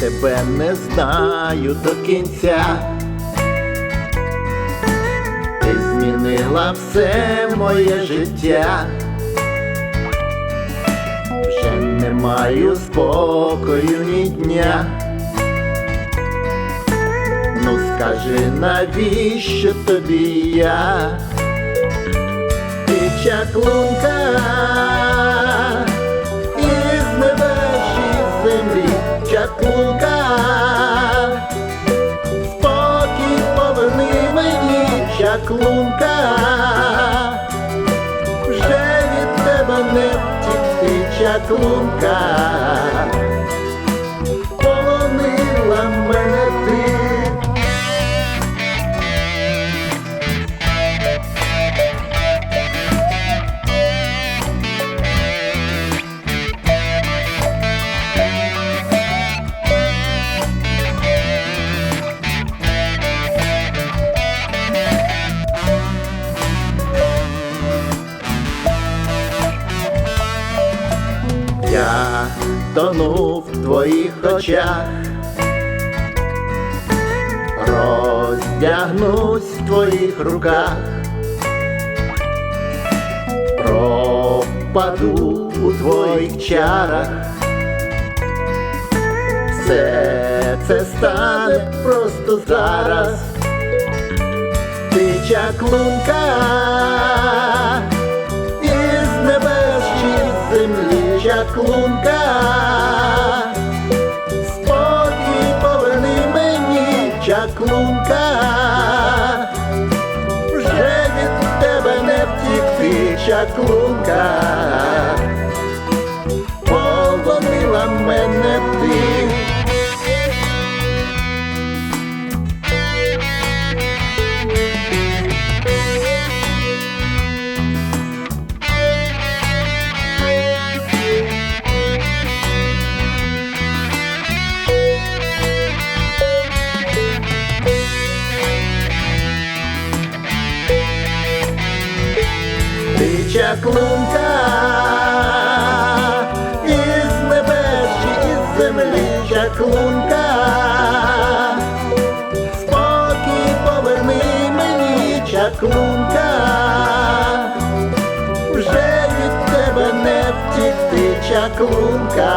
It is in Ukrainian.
тебе не знаю до кінця. Ти змінила все моє життя. Вже не маю спокою ні дня. Ну скажи, навіщо тобі я? Ти чаклунка втікти, тону в твоїх очах, роздягнусь в твоїх руках, пропаду у твоїх чарах, все це стане просто зараз. Ти чаклунка чаклунка, спокій поверни мені, чаклунка, вже від тебе не втікти, чаклунка, Ти чаклунка із небес із землі чаклунка, спокій поверни мені, чаклунка, вже від тебе не втікти, чаклунка,